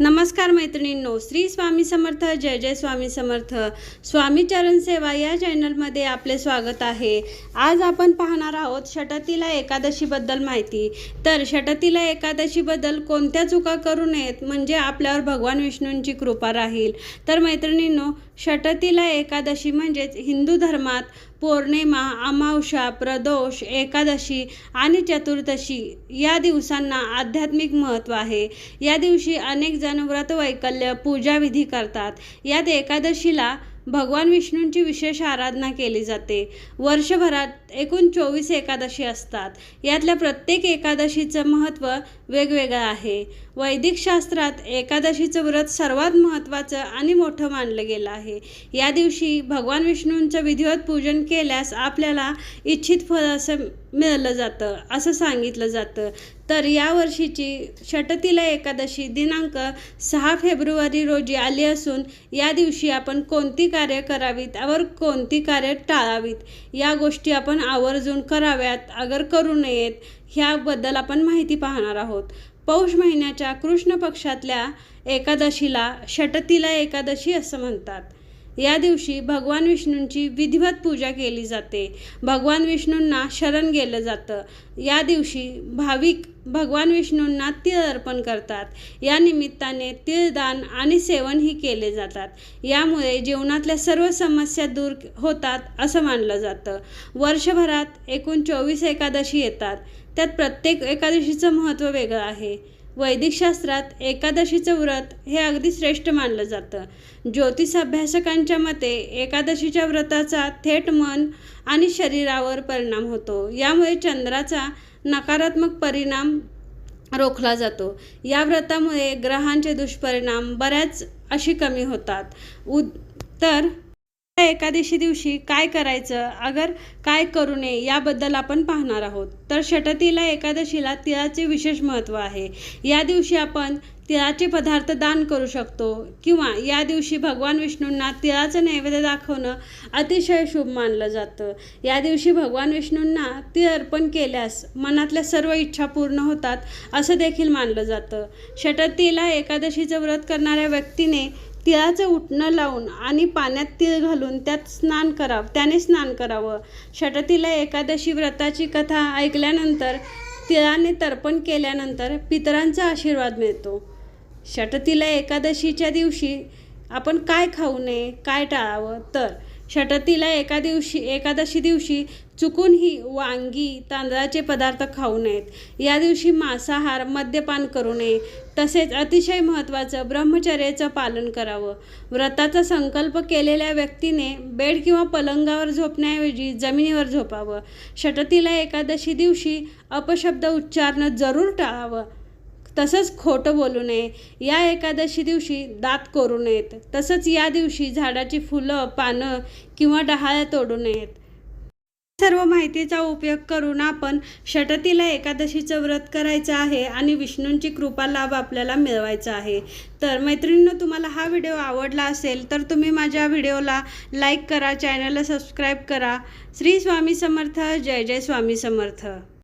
नमस्कार मैत्रिणींनो श्री स्वामी समर्थ जय जय स्वामी समर्थ. स्वामी चरण सेवा या चॅनलमध्ये आपले स्वागत आहे. आज आपण पाहणार आहोत षटतीला एकादशीबद्दल माहिती. तर षटतीला एकादशीबद्दल कोणत्या चुका करू नयेत म्हणजे आपल्यावर भगवान विष्णूंची कृपा राहील. तर मैत्रिणींनो षटतीला एकादशी म्हणजेच हिंदू धर्मात पौर्णिमा अमावस्या प्रदोष एकादशी आणि चतुर्दशी या दिवसांना आध्यात्मिक महत्त्व आहे. या दिवशी अनेक जण व्रत वैकल्य पूजाविधी करतात. यात एकादशीला भगवान विष्णूंची विशेष आराधना केली जाते. वर्षभरात एकूण चोवीस एकादशी असतात. यातल्या प्रत्येक एकादशीचं महत्त्व वेगवेगळं आहे. वैदिक शास्त्रात एकादशीचं व्रत सर्वात महत्त्वाचं आणि मोठं मानलं गेलं आहे. या दिवशी भगवान विष्णूंचं विधिवत पूजन केल्यास आपल्याला इच्छित फळ असं मिळलं जातं असं सांगितलं जातं. तर या वर्षीची षटतीला एकादशी दिनांक सहा फेब्रुवारी रोजी आली असून या दिवशी आपण कोणती कार्य करावीत? और कोणती कार्य टाळावीत? या गोष्टी आपण आवर्जून कराव्यात अगर करू नयेत ह्याबद्दल आपण माहिती पाहणार आहोत. पौष महिन्याच्या कृष्ण पक्षातल्या एकादशीला षटतीला एकादशी असं म्हणतात. या दिवशी भगवान विष्णूंची विधिवत पूजा केली जाते. भगवान विष्णूंना शरण गेलं जातं. या दिवशी भाविक भगवान विष्णूंना तीळ अर्पण करतात. या निमित्ताने तीळदान आणि सेवनही केले जातात. यामुळे जीवनातल्या सर्व समस्या दूर होतात असं मानलं जातं. वर्षभरात एकूण चोवीस एकादशी येतात. त्यात प्रत्येक एकादशीचं महत्त्व वेगळं आहे. वैदिक शास्त्रात एकादशीचं व्रत हे अगदी श्रेष्ठ मानलं जातं. ज्योतिष अभ्यासकांच्या मते एकादशीच्या व्रताचा थेट मन आणि शरीरावर परिणाम होतो. यामुळे चंद्राचा नकारात्मक परिणाम रोखला जातो. या व्रतामुळे ग्रहांचे दुष्परिणाम बऱ्याच अशी कमी होतात. उ तर एकादशी दिवशी काय करायचं? अगर काय करू नये याबद्दल आपण पाहणार आहोत. तर षटतीला एकादशीला तिळाचे विशेष महत्त्व आहे. या दिवशी आपण तिळाचे पदार्थ दान करू शकतो किंवा या दिवशी भगवान विष्णूंना तिळाचं नैवेद्य दाखवणं अतिशय शुभ मानलं जातं. या दिवशी भगवान विष्णूंना तीळ अर्पण केल्यास मनातल्या सर्व इच्छा पूर्ण होतात असं देखील मानलं जातं. षटतीला एकादशीचं व्रत करणाऱ्या व्यक्तीने तिळाचं उठणं लावून आणि पाण्यात तीळ घालून त्यात स्नान करावं त्याने स्नान करावं. षटतीला एकादशी व्रताची कथा ऐकल्यानंतर तिळाने तर्पण केल्यानंतर पितरांचा आशीर्वाद मिळतो. षटतीला एकादशीच्या दिवशी आपण काय खाऊ नये काय टाळावं? तर षटतीला एका दिवशी एकादशी दिवशी चुकूनही वांगी तांदळाचे पदार्थ खाऊ नयेत. या दिवशी मांसाहार मद्यपान करू नये. तसेच अतिशय महत्त्वाचं ब्रह्मचर्याचं पालन करावं. व्रताचा संकल्प केलेल्या व्यक्तीने बेड किंवा पलंगावर झोपण्याऐवजी जमिनीवर झोपावं. षटतीला एकादशी दिवशी अपशब्द उच्चारणं जरूर टाळावं. तसंच खोटं बोलू नये. या एकादशी दिवशी दात करू नयेत. तसंच या दिवशी झाडाची फुलं पानं किंवा डहाळ्या तोडू नयेत. सर्व माहितीचा उपयोग करून आपण षटतीला एकादशीचं व्रत करायचं आहे आणि विष्णूंची कृपा लाभ आपल्याला मिळवायचा आहे. तर मैत्रिणींनो तुम्हाला हा व्हिडिओ आवडला असेल तर तुम्ही माझ्या व्हिडिओला लाईक करा चॅनलला सबस्क्राईब करा. श्री स्वामी समर्थ जय जय स्वामी समर्थ.